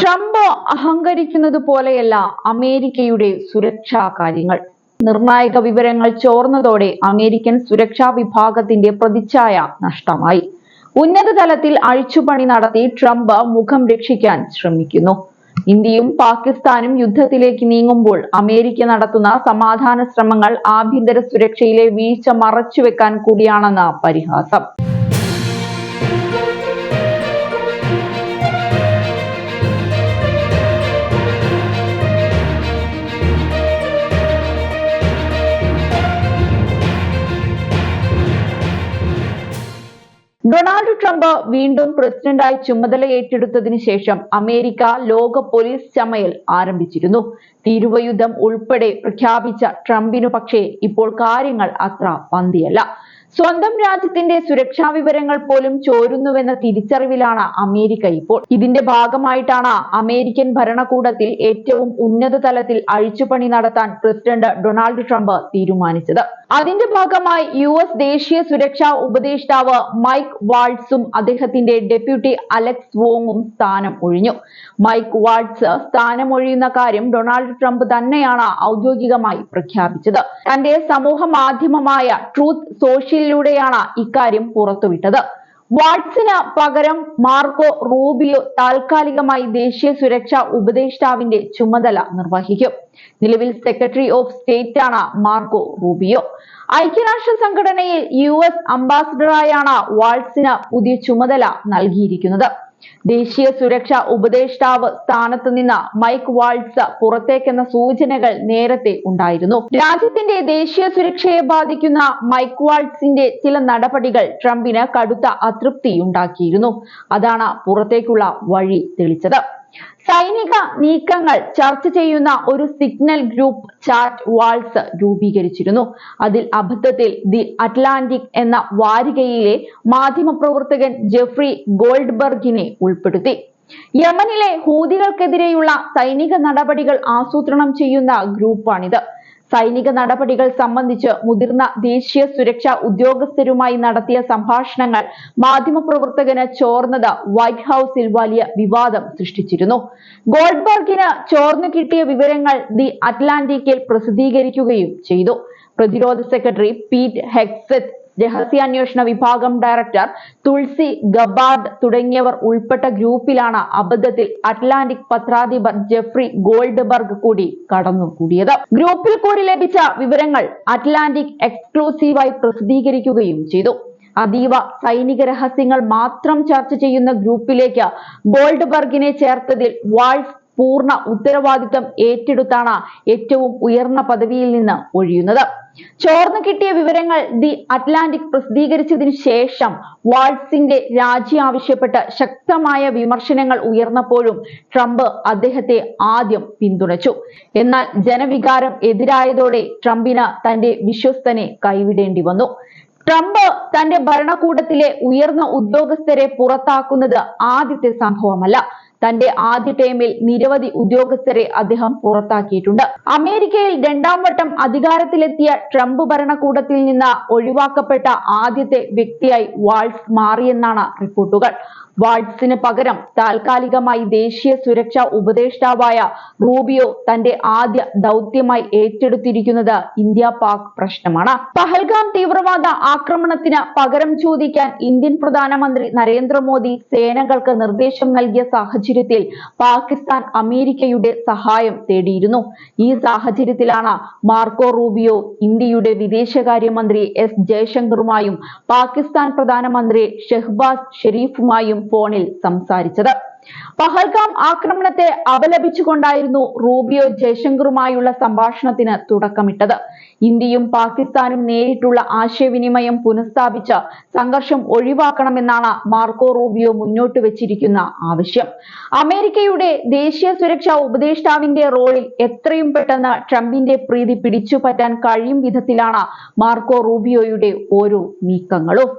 Trump അഹങ്കരിക്കുന്നത് പോലെയല്ല അമേരിക്കയുടെ സുരക്ഷാ കാര്യങ്ങൾ. നിർണായക വിവരങ്ങൾ ചോർന്നതോടെ അമേരിക്കൻ സുരക്ഷാ വിഭാഗത്തിന്റെ പ്രതിച്ഛായ നഷ്ടമായി. ഉന്നതതലത്തിൽ അഴിച്ചുപണി നടത്തി ട്രംപ് മുഖം രക്ഷിക്കാൻ ശ്രമിക്കുന്നു. ഇന്ത്യയും പാകിസ്ഥാനും യുദ്ധത്തിലേക്ക് നീങ്ങുമ്പോൾ അമേരിക്ക നടത്തുന്ന സമാധാന ശ്രമങ്ങൾ ആഭ്യന്തര സുരക്ഷയിലെ വീഴ്ച മറച്ചുവെക്കാൻ കൂടിയാണെന്ന പരിഹാസം. ഡൊണാൾഡ് ട്രംപ് വീണ്ടും പ്രസിഡന്റായി ചുമതല ഏറ്റെടുത്തതിനു ശേഷം അമേരിക്ക ലോക പോലീസ് ചമയൽ ആരംഭിച്ചിരുന്നു. തീരുവയുദ്ധം ഉൾപ്പെടെ പ്രഖ്യാപിച്ച ട്രംപിനു പക്ഷേ ഇപ്പോൾ കാര്യങ്ങൾ അത്ര പന്തിയല്ല. സ്വന്തം രാജ്യത്തിന്റെ സുരക്ഷാ വിവരങ്ങൾ പോലും ചോരുന്നുവെന്ന തിരിച്ചറിവിലാണ് അമേരിക്ക ഇപ്പോൾ. ഇതിന്റെ ഭാഗമായിട്ടാണ് അമേരിക്കൻ ഭരണകൂടത്തിൽ ഏറ്റവും ഉന്നത തലത്തിൽ അഴിച്ചുപണി നടത്താൻ പ്രസിഡന്റ് ഡൊണാൾഡ് ട്രംപ് തീരുമാനിച്ചത്. അതിന്റെ ഭാഗമായി യു എസ് ദേശീയ സുരക്ഷാ ഉപദേഷ്ടാവ് മൈക്ക് വാൾട്സും അദ്ദേഹത്തിന്റെ ഡെപ്യൂട്ടി അലക്സ് വോങ്ങും സ്ഥാനം ഒഴിഞ്ഞു. മൈക്ക് വാൾട്സ് സ്ഥാനമൊഴിയുന്ന കാര്യം ഡൊണാൾഡ് ട്രംപ് തന്നെയാണ് ഔദ്യോഗികമായി പ്രഖ്യാപിച്ചത്. തന്റെ സമൂഹ മാധ്യമമായ ട്രൂത്ത് സോഷ്യലിലൂടെയാണ് ഇക്കാര്യം പുറത്തുവിട്ടത്. വാട്സിന് പകരം മാർക്കോ റൂബിയോ താൽക്കാലികമായി ദേശീയ സുരക്ഷാ ഉപദേഷ്ടാവിന്റെ ചുമതല നിർവഹിക്കും. നിലവിൽ സെക്രട്ടറി ഓഫ് സ്റ്റേറ്റ് ആണ് മാർക്കോ റൂബിയോ. ഐക്യരാഷ്ട്ര സംഘടനയിൽ യു എസ് അംബാസിഡറായാണ് വാൾസിന് പുതിയ ചുമതല നൽകിയിരിക്കുന്നത്. ദേശീയ സുരക്ഷാ ഉപദേഷ്ടാവ് സ്ഥാനത്ത് നിന്ന് മൈക്ക് വാൾസ് പുറത്തേക്കെന്ന സൂചനകൾ നേരത്തെ ഉണ്ടായിരുന്നു. രാജ്യത്തിന്റെ ദേശീയ സുരക്ഷയെ ബാധിക്കുന്ന മൈക്ക് വാൾസിന്റെ ചില നടപടികൾ ട്രംപിന് കടുത്ത അതൃപ്തി ഉണ്ടാക്കിയിരുന്നു അതാണ് പുറത്തേക്കുള്ള വഴി തെളിച്ചത്. സൈനിക നീക്കങ്ങൾ ചർച്ച ചെയ്യുന്ന ഒരു സിഗ്നൽ ഗ്രൂപ്പ് ചാറ്റ് വാൾസ് രൂപീകരിച്ചിരുന്നു. അതിൽ അബദ്ധത്തിൽ ദി അറ്റ്ലാന്റിക് എന്ന വാരികയിലെ മാധ്യമപ്രവർത്തകൻ ജെഫ്രി ഗോൾഡ്ബർഗിനെ ഉൾപ്പെടുത്തി. യമനിലെ ഹൂതികൾക്കെതിരെയുള്ള സൈനിക നടപടികൾ ആസൂത്രണം ചെയ്യുന്ന ഗ്രൂപ്പാണിത്. സൈനിക നടപടികൾ സംബന്ധിച്ച് മുതിർന്ന ദേശീയ സുരക്ഷാ ഉദ്യോഗസ്ഥരുമായി നടത്തിയ സംഭാഷണങ്ങൾ മാധ്യമപ്രവർത്തകന് ചോർന്നത് വൈറ്റ് ഹൌസിൽ വലിയ വിവാദം സൃഷ്ടിച്ചിരുന്നു. ഗോൾഡ്ബർഗിന് ചോർന്നു കിട്ടിയ വിവരങ്ങൾ ദി അറ്റ്ലാന്റിക്കിൽ പ്രസിദ്ധീകരിക്കുകയും ചെയ്തു. പ്രതിരോധ സെക്രട്ടറി പീറ്റ് ഹെക്സെറ്റ് രഹസ്യാന്വേഷണ വിഭാഗം ഡയറക്ടർ തുൾസി ഗബാർഡ് തുടങ്ങിയവർ ഉൾപ്പെട്ട ഗ്രൂപ്പിലാണ് അബദ്ധത്തിൽ അറ്റ്ലാന്റിക് പത്രാധിപർ ജെഫ്രി ഗോൾഡ്ബർഗ് കൂടി കടന്നുകൂടിയത്. ഗ്രൂപ്പിൽ കൂടി ലഭിച്ച വിവരങ്ങൾ അറ്റ്ലാന്റിക് എക്സ്ക്ലൂസീവായി പ്രസിദ്ധീകരിക്കുകയും ചെയ്തു. അതീവ സൈനിക രഹസ്യങ്ങൾ മാത്രം ചർച്ച ചെയ്യുന്ന ഗ്രൂപ്പിലേക്ക് ഗോൾഡ്ബർഗിനെ ചേർത്തതിൽ വാൾസ് പൂർണ ഉത്തരവാദിത്തം ഏറ്റെടുത്താണ് ഏറ്റവും ഉയർന്ന പദവിയിൽ നിന്ന് ഒഴിയുന്നത്. ചോർന്നു കിട്ടിയ വിവരങ്ങൾ ദി അറ്റ്ലാന്റിക് പ്രസിദ്ധീകരിച്ചതിനു ശേഷം വാൾസിന്റെ രാജി ആവശ്യപ്പെട്ട് ശക്തമായ വിമർശനങ്ങൾ ഉയർന്നപ്പോഴും ട്രംപ് അദ്ദേഹത്തെ ആദ്യം പിന്തുണച്ചു. എന്നാൽ ജനവികാരം എതിരായതോടെ ട്രംപിന് തന്റെ വിശ്വസ്തനെ കൈവിടേണ്ടി വന്നു. ട്രംപ് തന്റെ ഭരണകൂടത്തിലെ ഉയർന്ന ഉദ്യോഗസ്ഥരെ പുറത്താക്കുന്നത് ആദ്യത്തെ സംഭവമല്ല. തന്റെ ആദ്യ ടേമിൽ നിരവധി ഉദ്യോഗസ്ഥരെ അദ്ദേഹം പുറത്താക്കിയിട്ടുണ്ട്. അമേരിക്കയിൽ രണ്ടാം വട്ടം അധികാരത്തിലെത്തിയ ട്രംപ് ഭരണകൂടത്തിൽ നിന്ന് ഒഴിവാക്കപ്പെട്ട ആദ്യത്തെ വ്യക്തിയായി വാൾസ് മാറിയെന്നാണ് റിപ്പോർട്ടുകൾ. വാൾസിന് പകരം താൽക്കാലികമായി ദേശീയ സുരക്ഷാ ഉപദേഷ്ടാവായ റൂബിയോ തന്റെ ആദ്യ ദൗത്യമായി ഏറ്റെടുത്തിരിക്കുന്നത് ഇന്ത്യ പാക് പ്രശ്നമാണ്. പഹൽഗാം തീവ്രവാദ ആക്രമണത്തിന് പകരം ചോദിക്കാൻ ഇന്ത്യൻ പ്രധാനമന്ത്രി നരേന്ദ്രമോദി സേനകൾക്ക് നിർദ്ദേശം നൽകിയ സാഹചര്യത്തിൽ പാകിസ്ഥാൻ അമേരിക്കയുടെ സഹായം തേടിയിരുന്നു. ഈ സാഹചര്യത്തിലാണ് മാർക്കോ റൂബിയോ ഇന്ത്യയുടെ വിദേശകാര്യമന്ത്രി എസ് ജയശങ്കറുമായും പാകിസ്ഥാൻ പ്രധാനമന്ത്രി ഷെഹ്ബാസ് ഷെരീഫുമായും ഫോണിൽ സംസാരിച്ചത്. പഹൽഗാം ആക്രമണത്തെ അപലപിച്ചുകൊണ്ടായിരുന്നു റൂബിയോ ജയശങ്കറുമായുള്ള സംഭാഷണത്തിന് തുടക്കമിട്ടത്. ഇന്ത്യയും പാകിസ്ഥാനും നേരിട്ടുള്ള ആശയവിനിമയം പുനഃസ്ഥാപിച്ച് സംഘർഷം ഒഴിവാക്കണമെന്നാണ് മാർക്കോ റൂബിയോ മുന്നോട്ട് വെച്ചിരിക്കുന്ന ആവശ്യം. അമേരിക്കയുടെ ദേശീയ സുരക്ഷാ ഉപദേഷ്ടാവിന്റെ റോളിൽ എത്രയും പെട്ടെന്ന് ട്രംപിന്റെ പ്രീതി പിടിച്ചുപറ്റാൻ കഴിയും വിധത്തിലാണ് മാർക്കോ റൂബിയോയുടെ ഓരോ നീക്കങ്ങളും.